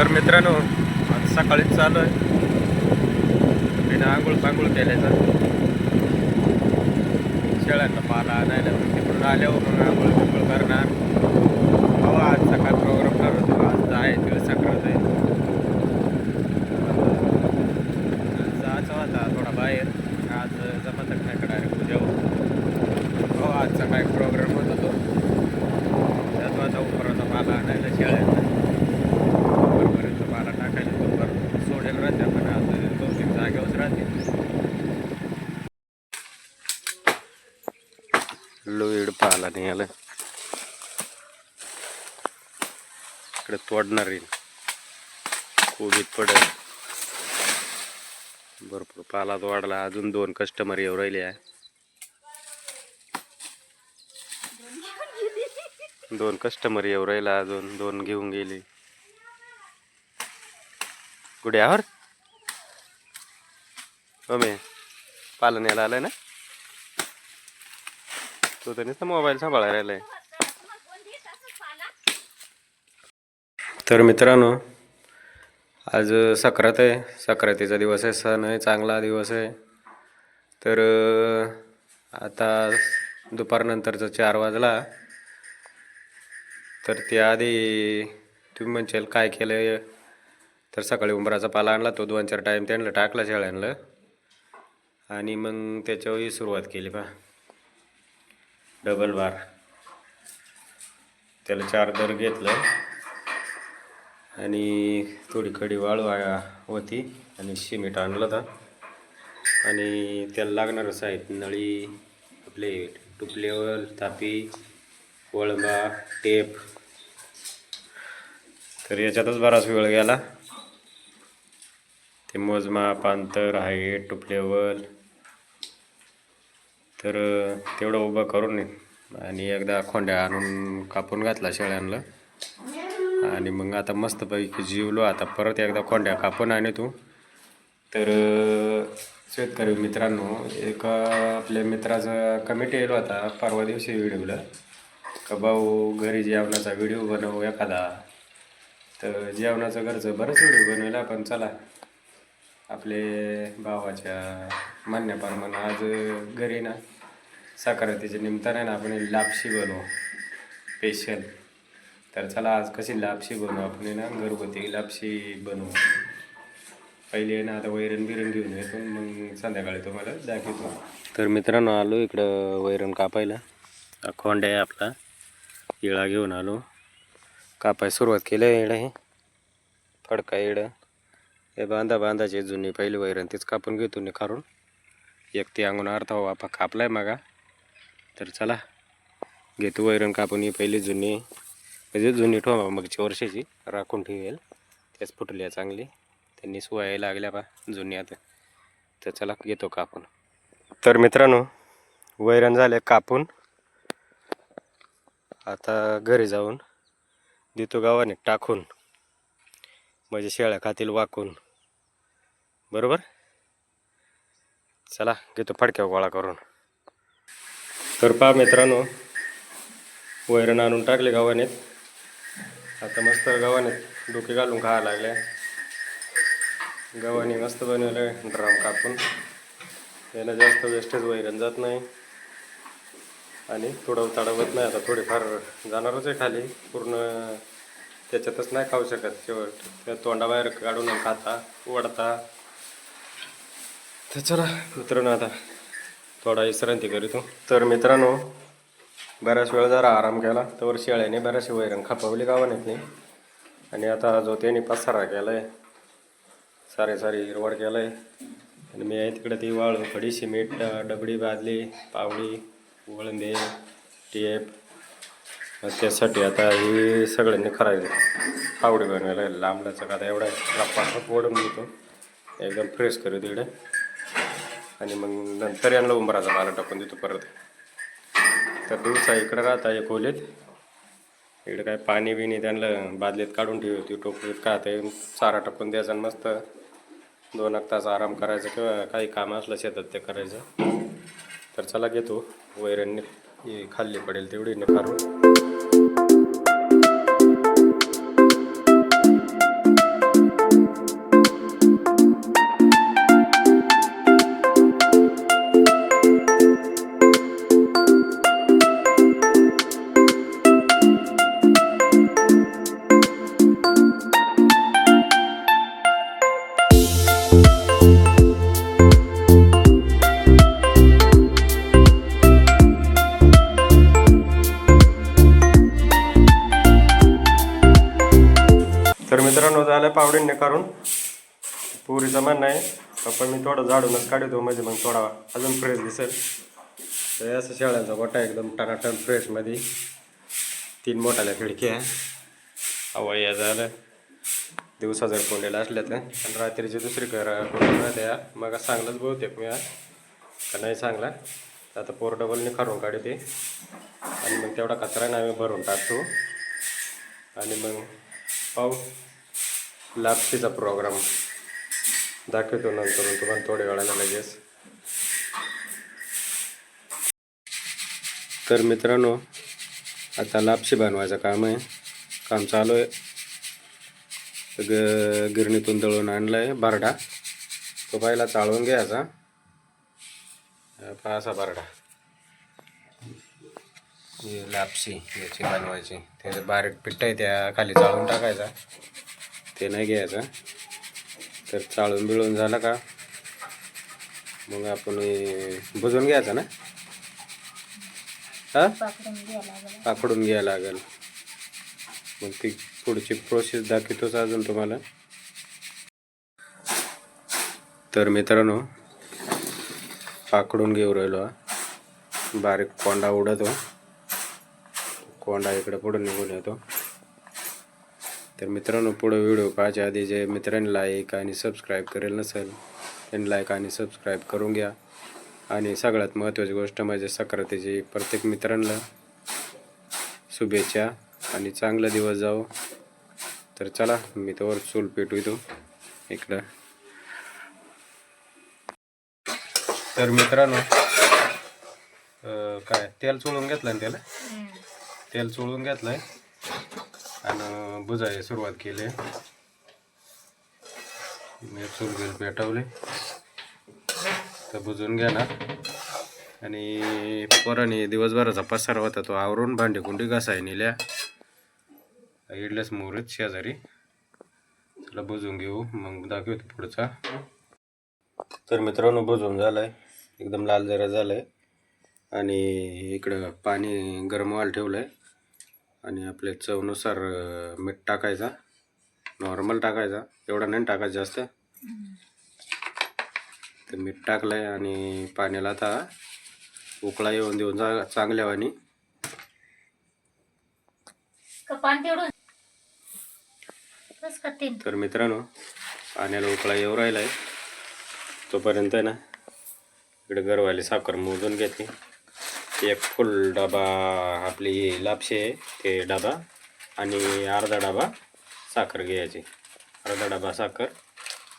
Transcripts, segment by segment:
तर मित्रांनो आज सकाळीच चालू आहे. तिने आंघोळ पांघोळ केल्याचा शेळ्यांना पाला आणायला तिकडून आल्यावर मग आंघोळ पांघोळ करणार. हो आज सकाळ प्रोग्राम करत आज आहे तिकडे सकाळच आहे जायचं होता थोडा बाहेर. आज जमत नाही का डायरेक्ट उद्या हो आज सकाळी प्रोग्राम होत होतो त्यात आता उपराचा पाला आणायला शेळ्यांना बरोबरीचा पाला टाकायला तो बरोबर सोडेल राहते पण आज दोन तीन जागेवरच राहते लोईड झालं इकडे तोडणार येईल. कोबीत पडेल. भरपूर पाला वाढला. अजून दोन कस्टमर येऊ राहिले आहे. दोन कस्टमर येऊ राहिला अजून. दोन घेऊन गेले. गुड्यावर हो मे पालन यायला आलाय ना? तो तर मोबाईल सांभाळायला राहिलाय. तर मित्रांनो आज सक्रात आहे. सक्रातीचा दिवस आहे सण आहे चांगला दिवस आहे. तर आता दुपारनंतरचा चार वाजला. तर त्याआधी तुम्ही म्हणशाल काय केलं तर सकाळी उंबराचा पाला आणला तो दोन चार टाईम त्यांना टाकला शेळ्यांना. आणि मग त्याच्यावरही सुरुवात केली पहा. Double bar. त्याला चार दर घेतलं. आणि थोडी खडी वाळू होती आणि सिमेंट आणलं होतं. आणि त्याला लागणारच आहेत नळी आपले टुपलेवल तापी वळबा टेप. तर याच्यातच बराच वेळ गेला. ते मोजमाप अंतर हाईट टुपलेवल तर तेवढं उभं करून आणि एकदा खोंड्या आणून कापून घातला शेळ्यांना आणि मग आता मस्तपैकी जीवलो. आता परत एकदा खोंड्या कापून आणि तू. तर शेतकरी मित्रांनो एक आपल्या मित्राचा कमेंट येईल होता परवा दिवशी व्हिडिओला. का भाऊ घरी जेवणाचा व्हिडिओ बनवू एखादा? तर जेवणाचं घरचं बरंच व्हिडिओ बनवला पण चला. आपले भावाच्या म्हणण्याप्रमाणे आज घरी ना साकारातीच्या निमित्ताने ना आपण लापशी बनवू. स्पेशल तर चला आज कशी लापशी बनवू? आपण आहे ना घरगुती लापशी बनवू. पहिले आहे ना आता वैरण बिरण घेऊन येतो मग संध्याकाळी तुम्हाला दाखवतो. तर मित्रांनो आलो इकडं वैरण कापायला. हा खोंड आहे आपला. इळा घेऊन आलो. कापाय सुरुवात केलं आहे हे. फडका इडं हे बांधा बांधाचे जुनी पहिली वैरण तीच कापून घेतो नि काढून एक ती अंगून अर्धा वाफा कापलाय मागा. तर चला घेतो वैरण कापून ही पहिली जुनी. म्हणजे जुनी ठेवा मागच्या वर्षाची राखून ठेवेल. त्याच फुटली आहे चांगली. त्यांनी सुवाय लागल्या बा जुनी आता तर चला घेतो कापून. तर मित्रांनो वैरण झाले कापून. आता घरी जाऊन देतो गावाने टाकून. म्हणजे शेळ्या खातील वाकून. बरोबर? चला घेतो फडक्या गोळा करून. तर पहा मित्रांनो वैरण आणून टाकले गव्हाणीत. आता मस्त गव्हाणीत डोके घालून खायला लागल्या गव्हाणी मस्त बनवलं ड्राम कापून. याला जास्त वेस्टेज वैरण जात नाही. आणि थोडं तडवत नाही आता थोडीफार जाणारच आहे खाली. पूर्ण त्याच्यातच नाही खाऊ शकत शेवट. त्या तोंडाबाहेर काढून खाता वडता तर चला मित्रांनो आता थोडा विश्रांती करीतो तर मित्रांनो बऱ्याच वेळ जरा आराम केला. तर शेळ्याने बऱ्याचशे वैरण खपवली गावानेत नाही आणि आता जो त्याने पसारा केला आहे सारे सारे हिरवड केलं आहे आणि मी आहे तिकडे ती वाळू खडी सिमेंट डबडी बादली पावडी वळंदे टेप. त्यासाठी आता हे सगळ्यांनी करायचं पावडी बनवायला लांबल्याचा का एवढा रप्पा ओढून घेतो. एकदम फ्रेश करू तिकडे आणि मग नंतर यांना उंबराचा पाला टाकून देतो परत. तर दिवसा इकडे राहता एक खोलीत? इकडे काय पाणी बिणी त्यांना बादलीत काढून ठेवी टोपलीत का ते चारा टाकून द्यायचा आणि मस्त दोन एक तास आराम करायचा किंवा काही काम असलं शेतात ते करायचं. तर चला घेतो वैरणने खाल्ली पडेल तेवढी निखारून. मान्य करून पुरीचं म्हणणं आहे पप्पा मी थोडं झाडूनच काढतो म्हणजे मग थोडा अजून फ्रेश दिसेल. तर असं शेळ्यांचा गोटा एकदम टनाटन फ्रेशमध्ये तीन मोठाल्या खिडक्या हवा झालं. दिवसा जर कोंडेला असल्या तर आणि रात्रीची दुसरी करा द्या त्या मग चांगलंच बहुतेक मी का नाही चांगला आता पोर्टेबलने करून काढते आणि मग तेवढा कचरा ना आम्ही भरून टाकतो. आणि मग पाहू. लापशीचा प्रोग्राम दाखवतो नंतर तुम्हाला थोड्या वेळाला लगेच तर मित्रांनो आता लापशी बनवायचं काम आहे काम चालू आहे ग गिरणीतून दळून आणलं आहे बारडा तो पहिला चाळून घ्यायचा असा बारडा ही लापशी याची बनवायची त्याचं बारीक पिठ्ठ आहे त्या खाली चाळून टाकायचा ते नाही घ्यायचं. तर चाळून बिळून झालं का? मग आपण बुजून घ्यायचं ना? हा? पाकडून घ्यायला लागलं. मग ती पुढची प्रोसेस दाखवतोच अजून तुम्हाला. तर मित्रांनो पाकडून घेऊ राहिलो. बारीक कोंडा उडतो. कोंडा इकडे पुढे निघून येतो. तर मित्रांनो पुढे व्हिडिओ पाहायच्या आधी जे मित्रांनी लाईक आणि सबस्क्राईब करेल नसेल त्यांनी लाईक आणि सबस्क्राईब करून घ्या. आणि सगळ्यात महत्त्वाची गोष्ट म्हणजे सक्रातीची प्रत्येक मित्रांना शुभेच्छा आणि चांगला दिवस जाओ तर चला मी तर चूल पेटवितो इकडं. तर मित्रांनो काय तेल चोळून घेतलं ना त्याला? तेल चोळून घेतलंय. आणि बुजायला सुरुवात केली. मी चूल पेटवले. तर बुजून घ्या ना आणि पोराने दिवसभराचा पसार होता तो आवरून भांडी कुंडी घासाय नेल्या. इडल्याच मोहरीत शेजारी. त्याला बुजून घेऊ मग दाखवतो पुढचा. तर मित्रांनो बुजून आहे एकदम लाल जरा झालाय. आणि इकडं पाणी गरम व्हायला ठेवलंय. आणि आपल्या चवनुसार मीठ टाकायचा. नॉर्मल टाकायचा. एवढा नाही टाकायचा जास्त. तर मीठ टाकलंय आणि पाण्याला आता उकळा येऊन देऊन जा चांगल्या वाणी. तर मित्रांनो पाण्याला उकळा येऊ राहिला आहे तोपर्यंत आहे ना इकडे गरवाली साखर मोजून घेतली. एक फुल डबा आपली लापशी आहे ते डबा आणि अर्धा डबा साखर घ्यायची. अर्धा डबा साखर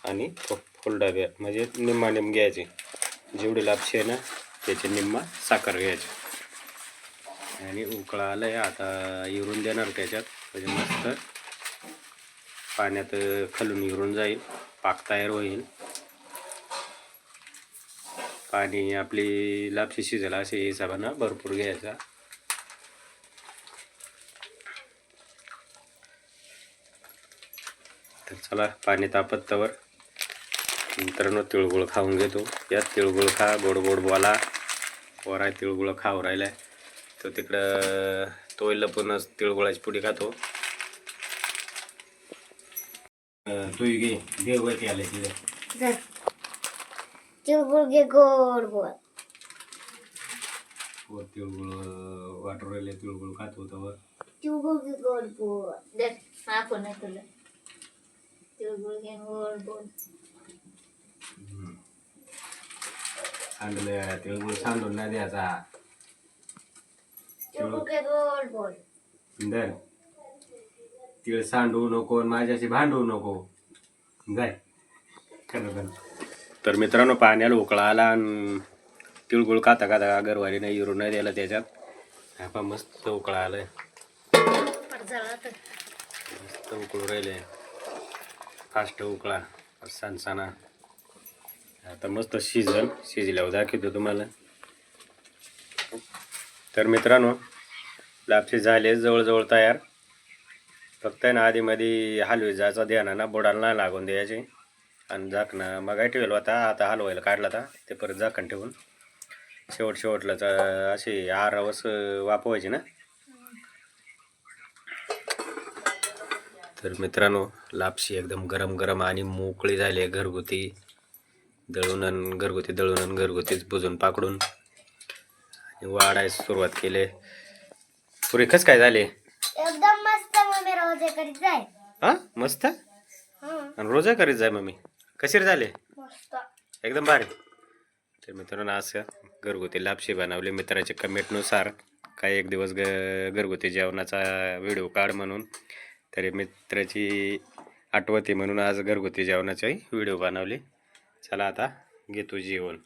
आणि फुल डब्या म्हणजे निम्मा निम घ्यायची. जेवढी लापशी आहे ना त्याची निम्मा साखर घ्यायची. आणि उकळा आलं आहे आता इरून देणार त्याच्यात. म्हणजे मस्त पाण्यात खालून विरून जाईल पाक तयार होईल. पाणी आपली लापशी शिजेल असे हिशोबानं भरपूर घ्यायचा. तर चला पाणी तापत्तावर मित्रांनो तिळगुळ खाऊन घेतो. यात तिळगुळ खा गोड गोड बोला. वराय तिळगुळ खाऊ राहिलाय. तो तिकडं तोयला पण तिळगुळाची पुडी खातो. तू घे घे वरती आले तिथे तिळगुळ घे गोड गोड वर तिळगुळ वाटर राहिले तिळगुळ खात होतं वर तिळगुळ घे गोड गोड दे आपण नाही तुला. तिळगुळ घे गोड गोड सांडले तिळगुळ सांडून नाही द्यायचा. तिळगुळ घे गोड गोड दर तिळ सांडू नको आणि माझ्याशी भांडू नको. जाय. खरं खरं. तर मित्रांनो पाण्याला उकळा आला आणि तिळगुळ खाता खाता अगरवारी नाही इरून नाही द्यायला त्याच्यात. हा पहा मस्त उकळा आलाय मस्त उकळू राहिले फास्ट उकळा सणसणा आता मस्त शिजल शिजल्यावर दाखवतो तुम्हाला. तर मित्रांनो लापशी झाले जवळजवळ तयार. फक्त आहे ना आधीमध्ये हलवी जायचा ध्याना ना बुडाला नाही लागून द्यायचे. आणि झाकणं मग ठेवलं होता आता हलवायला काढला होता ते परत झाकण ठेवून. शेवट शेवटला चा- अशी आरावस वापवायची ना. तर मित्रांनो लापशी एकदम गरम गरम आणि मोकळी झाली आहे घरगुती. दळून अन घरगुती दळून अन घरगुतीच बुजून पाकडून. आणि वाढायला सुरुवात केली. पुरी कस काय झाले? एकदम मस्त मम्मी रोजे करीत जाय. हा? मस्त? आणि रोजा करीत जाय मम्मी? कशी झाले? मस्त. एकदम भारी. तर मित्रांनो असं घरगुती लापशी बनवली मित्राच्या कमेंटनुसार. काही एक दिवस ग घरगुती जेवणाचा व्हिडिओ काढ म्हणून. तरी मित्राची आठवती म्हणून आज घरगुती जेवणाचाही व्हिडिओ बनवली. चला आता घेतो जेवण.